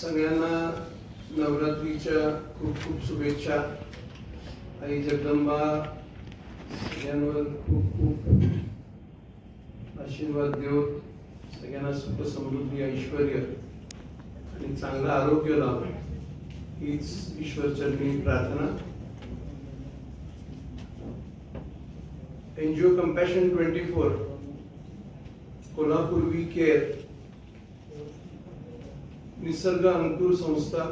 सगळ्यांना नवरात्रीच्या खूप खूप शुभेच्छा. आई जगदंबा सगळ्यांवर खूप खूप आशीर्वाद देऊन सगळ्यांना सुख समृद्धी ऐश्वर आणि चांगलं आरोग्य लाभ हीच ईश्वरचरणी प्रार्थना. NGO compassion twenty four Kolhapur we care Nisarg Ankur संस्था,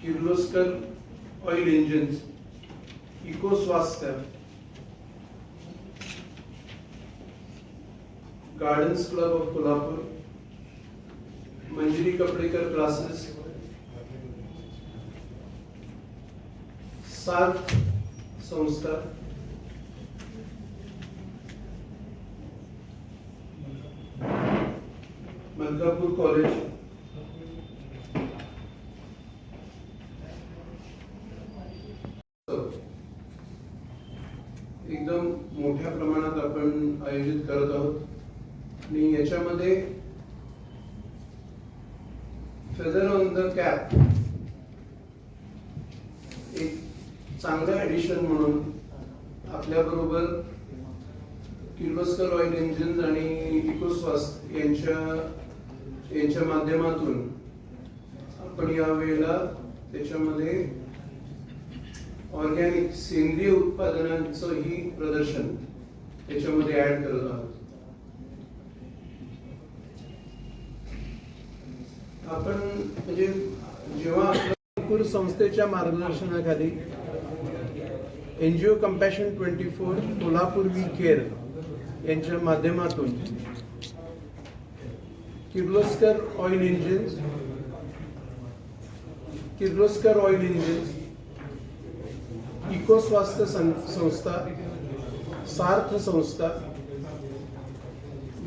किर्लोस्कर ऑइल इंजिन्स, इको स्वास्थ्य, gardens club of Kolhapur, Manjiri Kapdekar classes, सात संस्था मलकापूर कॉलेज एकदम मोठ्या प्रमाणात आपण आयोजित करत आहोत. आणि याच्यामध्ये फेदर ऑन द कॅप एक चांगलं ॲडिशन म्हणून आपल्याबरोबर किर्लोस्कर ऑइल इंजिन्स आणि इकोस्वास यांच्या यांच्या माध्यमातून आपण या वेळेला त्याच्यामध्ये ऑर्गॅनिक सेंद्रिय उत्पादनांचं ही प्रदर्शन त्याच्यामध्ये ऍड करत आहोत. आपण म्हणजे जेव्हा संस्थेच्या मार्गदर्शनाखाली NGO compassion twenty four Kolhapur we care यांच्या माध्यमातून Kirloskar oil engines Kirloskar oil engines eco स्वास्थ्य सं- संस्था सार्थ संस्था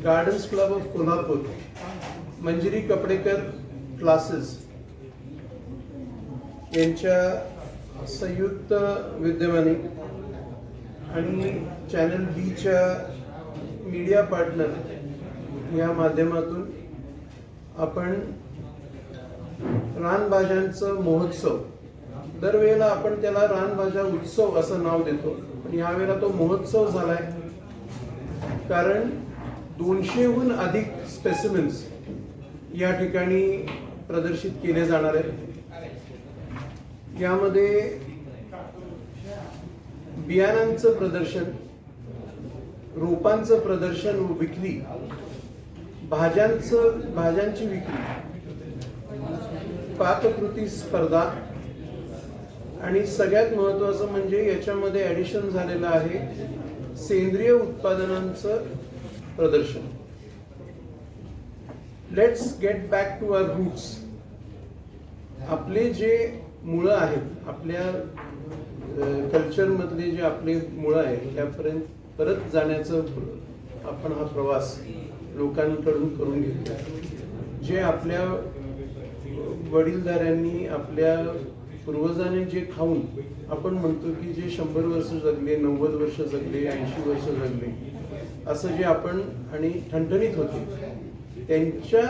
gardens club of Kolhapur Manjiri Kapdekar classes यांच्या संयुक्त विद्यमाने आणि चॅनल बीच्या मीडिया पार्टनर या माध्यमातून आपण रानभाज्यांचं महोत्सव. दरवेळेला आपण त्याला रानभाज्या उत्सव असं नाव देतो. पण यावेळेला तो महोत्सव झालाय कारण दोनशेहून अधिक स्पेसिमेन्स या ठिकाणी प्रदर्शित केले जाणार आहेत. यामध्ये बियाणांचं प्रदर्शन रोपांचं प्रदर्शन विक्री भाज्यांचं भाज्यांची विक्री पाककृती स्पर्धा आणि सगळ्यात महत्वाचं म्हणजे याच्यामध्ये ऍडिशन झालेलं आहे सेंद्रिय उत्पादनांचं प्रदर्शन. Let's get back to our roots आपले जे मुळं आहेत आपल्या कल्चरमधले जे आपले मुळं आहेत त्यापर्यंत परत जाण्याचं आपण हा प्रवास लोकांकडून करून घेतल्या. जे आपल्या वडीलधाऱ्यांनी आपल्या पूर्वजाने जे खाऊन आपण म्हणतो की जे शंभर वर्ष जगले नव्वद वर्ष जगले ऐंशी वर्ष जगले असं जे आपण आणि ठणठणीत होते त्यांच्या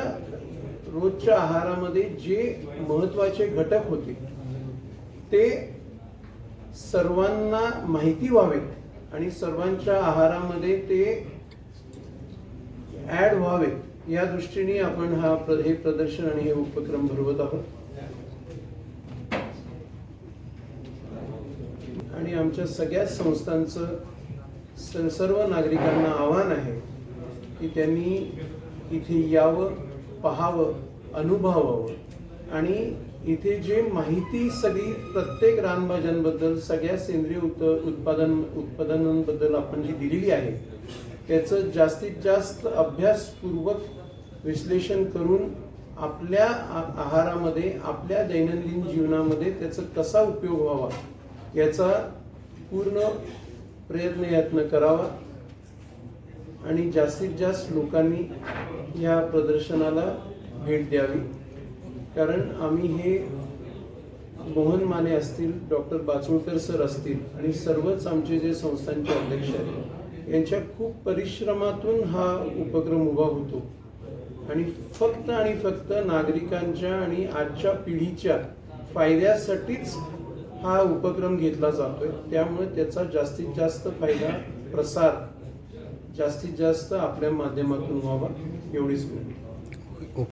रोजच्या आहारामध्ये जे महत्त्वाचे घटक होते ते सर्वांना माहिती व्हावेत आणि सर्वांच्या आहारामध्ये ते ॲड व्हावे या दृष्टीने आपण हा प्र- हे प्रदर्शन आणि हे उपक्रम भरवत आहोत. आणि आमच्या सगळ्याच संस्थांचं स- सर्व नागरिकांना आव्हान आहे की त्यांनी इथे यावं पाहावं अनुभवावं. आणि इथे जे माहिती सगळी प्रत्येक रानभाज्यांबद्दल सगळ्या सेंद्रिय उत उत्पादन उत्पादनांबद्दल आपण जी दिलेली आहे त्याचं जास्तीत जास्त अभ्यासपूर्वक विश्लेषण करून आपल्या आहारामध्ये आपल्या दैनंदिन जीवनामध्ये त्याचा कसा उपयोग व्हावा याचा पूर्ण प्रयत्न यत्न करावा. आणि जास्तीत जास्त लोकांनी या प्रदर्शनाला भेट द्यावी. कारण आम्ही हे मोहन माने असतील डॉक्टर बाचुळकर सर असतील आणि सर्वच आमचे जे संस्थांचे अध्यक्ष आहेत यांच्या खूप परिश्रमातून हा उपक्रम उभा होतो. आणि फक्त आणि फक्त नागरिकांच्या आणि आजच्या पिढीच्या फायद्यासाठीच हा उपक्रम घेतला जातोय. त्यामुळे त्याचा जास्तीत जास्त फायदा प्रसार जास्तीत जास्त आपल्या माध्यमातून व्हावा एवढीच विनंती.